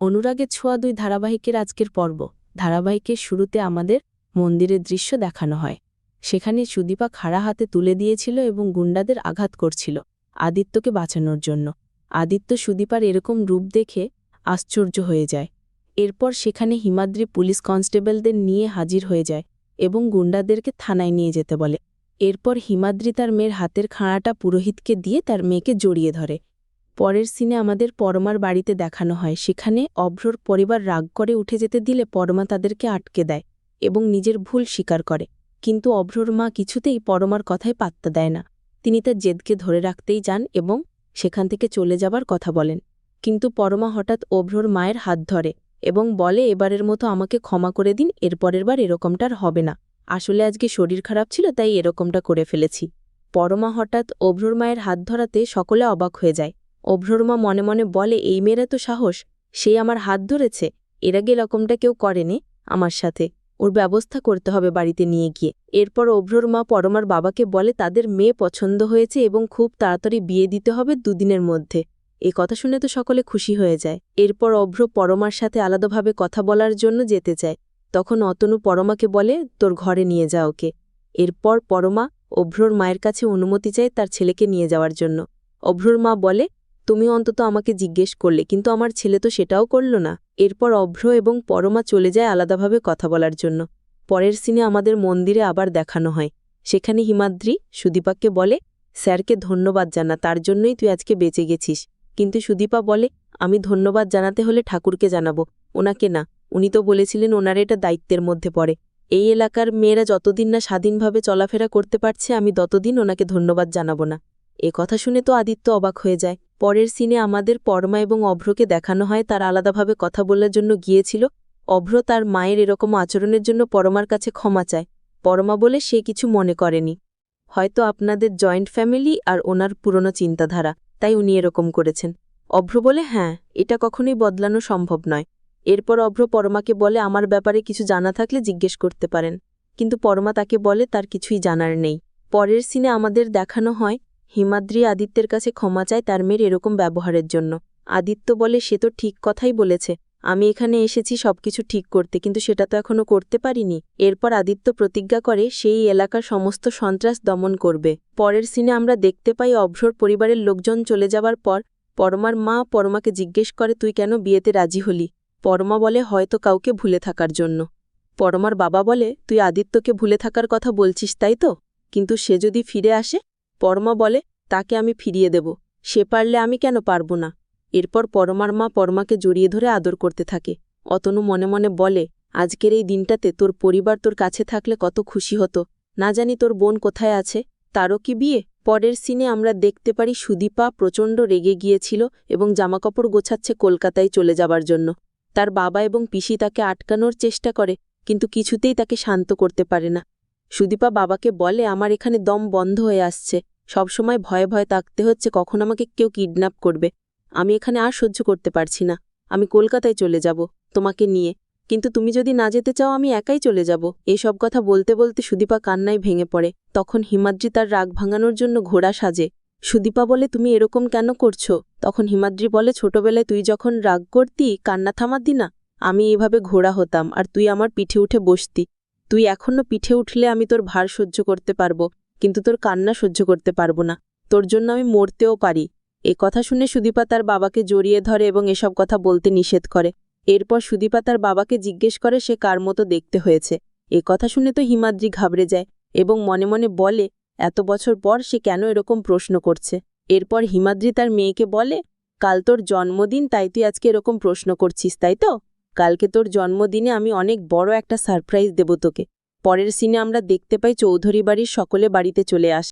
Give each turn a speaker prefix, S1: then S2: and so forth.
S1: অনুরাগের ছোঁয়া দুই ধারাবাহিকের আজকের পর্ব। ধারাবাহিকের শুরুতে আমাদের মন্দিরের দৃশ্য দেখানো হয়। সেখানে সুদীপা খাড়া হাতে তুলে দিয়েছিল এবং গুন্ডাদের আঘাত করছিল আদিত্যকে বাঁচানোর জন্য। আদিত্য সুদীপার এরকম রূপ দেখে আশ্চর্য হয়ে যায়। এরপর সেখানে হিমাদ্রি পুলিশ কনস্টেবলদের নিয়ে হাজির হয়ে যায় এবং গুন্ডাদেরকে থানায় নিয়ে যেতে বলে। এরপর হিমাদ্রি তার মেয়ের হাতের খাঁড়াটা পুরোহিতকে দিয়ে তার মেয়েকে জড়িয়ে ধরে। পরের সিনে আমাদের পরমার বাড়িতে দেখানো হয়। সেখানে অভ্রর পরিবার রাগ করে উঠে যেতে দিলে পরমা তাদেরকে আটকে দেয় এবং নিজের ভুল স্বীকার করে। কিন্তু অভ্রর মা কিছুতেই পরমার কথায় পাত্তা দেয় না। তিনি তার জেদকে ধরে রাখতেই যান এবং সেখান থেকে চলে যাবার কথা বলেন। কিন্তু পরমা হঠাৎ অভ্রর মায়ের হাত ধরে এবং বলে, এবারের মতো আমাকে ক্ষমা করে দিন, এরপরের বার এরকমটার হবে না। আসলে আজকে শরীর খারাপ ছিল, তাই এরকমটা করে ফেলেছি। পরমা হঠাৎ অভ্রর মায়ের হাত ধরাতে সকলে অবাক হয়ে যায়। অভ্রর মা মনে মনে বলে, এই মেয়েরা তো সাহস, সে আমার হাত ধরেছে, এর আগে এরকমটা কেউ করেনি আমার সাথে। ওর ব্যবস্থা করতে হবে বাড়িতে নিয়ে গিয়ে। এরপর অভ্রর মা পরমার বাবাকে বলে, তাদের মেয়ে পছন্দ হয়েছে এবং খুব তাড়াতাড়ি বিয়ে দিতে হবে দুদিনের মধ্যে। এ কথা শুনে তো সকলে খুশি হয়ে যায়। এরপর অভ্র পরমার সাথে আলাদাভাবে কথা বলার জন্য যেতে চায়। তখন অতনু পরমাকে বলে, তোর ঘরে নিয়ে যা ওকে। এরপর পরমা অভ্রর মায়ের কাছে অনুমতি চায় তার ছেলেকে নিয়ে যাওয়ার জন্য। অভ্রর মা বলে তুমি অন্তত আমাকে জিজ্ঞেস করলে, কিন্তু আমার ছেলে তো সেটাও করল না। এরপর অভ্র এবং পরমা চলে যায় আলাদাভাবে কথা বলার জন্য। পরের সিনে আমাদের মন্দিরে আবার দেখানো হয়। সেখানে হিমাদ্রি সুদীপাকে বলে, স্যারকে ধন্যবাদ জানা, তার জন্যই তুই আজকে বেঁচে গেছিস। কিন্তু সুদীপা বলে, আমি ধন্যবাদ জানাতে হলে ঠাকুরকে জানাব, ওনাকে না। উনি তো বলেছিলেন ওনার এটা দায়িত্বের মধ্যে পড়ে। এই এলাকার মেয়েরা যতদিন না স্বাধীনভাবে চলাফেরা করতে পারছে, আমি ততদিন ওনাকে ধন্যবাদ জানাব না। এ কথা শুনে তো আদিত্য অবাক হয়ে যায়। পরের সিনে আমাদের পরমা এবং অভ্রকে দেখানো হয়, তার আলাদাভাবে কথা বলার জন্য গিয়েছিল। অভ্র তার মায়ের এরকম আচরণের জন্য পরমার কাছে ক্ষমা চায়। পরমা বলে, সে কিছু মনে করেনি। হয়তো আপনাদের জয়েন্ট ফ্যামিলি আর ওনার পুরনো চিন্তাধারা, তাই উনি এরকম করেছেন। অভ্র বলে হ্যাঁ এটা কখনোই বদলানো সম্ভব নয়। এরপর অভ্র পরমাকে বলে, আমার ব্যাপারে কিছু জানা থাকলে জিজ্ঞেস করতে পারেন। কিন্তু পরমা তাকে বলে, তার কিছুই জানার নেই। পরের সিনে আমাদের দেখানো হয় হিমাদ্রি আদিত্যের কাছে ক্ষমা চায় তার মেয়ের এরকম ব্যবহারের জন্য। আদিত্য বলে, সে তো ঠিক কথাই বলেছে। আমি এখানে এসেছি সবকিছু ঠিক করতে, কিন্তু সেটা তো এখনও করতে পারিনি। এরপর আদিত্য প্রতিজ্ঞা করে, সেই এলাকার সমস্ত সন্ত্রাস দমন করবে। পরের সিনে আমরা দেখতে পাই অভ্রর পরিবারের লোকজন চলে যাবার পর, পরমার মা পরমাকে জিজ্ঞেস করে, তুই কেন বিয়েতে রাজি হলি? পরমা বলে, হয়তো কাউকে ভুলে থাকার জন্য। পরমার বাবা বলে, তুই আদিত্যকে ভুলে থাকার কথা বলছিস, তাই তো? কিন্তু সে যদি ফিরে আসে পরমা বলে, তাকে আমি ফিরিয়ে দেব, সে পারলে আমি কেন পারব না? এরপর পরমার মা পরমাকে জড়িয়ে ধরে আদর করতে থাকে। অতনু মনে মনে বলে, আজকের এই দিনটাতে তোর পরিবার তোর কাছে থাকলে কত খুশি হতো। না জানি তোর বোন কোথায় আছে, তারও কি বিয়ে? পরের সিনে আমরা দেখতে পারি সুদীপা প্রচণ্ড রেগে গিয়েছিল এবং জামাকাপড় গোছাচ্ছে কলকাতায় চলে যাবার জন্য। তার বাবা এবং পিসি তাকে আটকানোর চেষ্টা করে, কিন্তু কিছুতেই তাকে শান্ত করতে পারে না। সুদীপা বাবাকে বলে, আমার এখানে দম বন্ধ হয়ে আসছে। সবসময় ভয়ে ভয়ে তাকতে হচ্ছে, কখন আমাকে কেউ কিডন্যাপ করবে? আমি এখানে আর সহ্য করতে পারছি না। আমি কলকাতায় চলে যাব, তোমাকে নিয়ে। কিন্তু তুমি যদি না যেতে চাও, আমি একাই চলে যাব। এসব কথা বলতে বলতে সুদীপা কান্নায় ভেঙে পড়ে। তখন হিমাদ্রি তার রাগ ভাঙানোর জন্য ঘোড়া সাজে। সুদীপা বলে, তুমি এরকম কেন করছ? তখন হিমাদ্রি বলে, ছোটবেলায় তুই যখন রাগ করতি, কান্না থামাতি না। আমি এভাবে ঘোড়া হতাম, আর তুই আমার পিঠে উঠে বসতি। তুই এখনও পিঠে উঠলে আমি তোর ভার সহ্য করতে পারব, কিন্তু তোর কান্না সহ্য করতে পারব না। তোর জন্য আমি মরতেও পারি। এ কথা শুনে সুদীপা তার বাবাকে জড়িয়ে ধরে এবং এসব কথা বলতে নিষেধ করে। এরপর সুদীপা তার বাবাকে জিজ্ঞেস করে সে কার মতো দেখতে হয়েছে। এ কথা শুনে তো হিমাদ্রি ঘাবড়ে যায় এবং মনে মনে বলে, এত বছর পর সে কেন এরকম প্রশ্ন করছে? এরপর হিমাদ্রি তার মেয়েকে বলে, কাল তোর জন্মদিন, তাই তুই আজকে এরকম প্রশ্ন করছিস, তাই তো? কালকে তোর জন্মদিনে আমি অনেক বড় একটা সারপ্রাইজ দেব তোকে। পরের সিনে আমরা দেখতে পাই চৌধুরী বাড়ির সকলে বাড়িতে চলে আসে।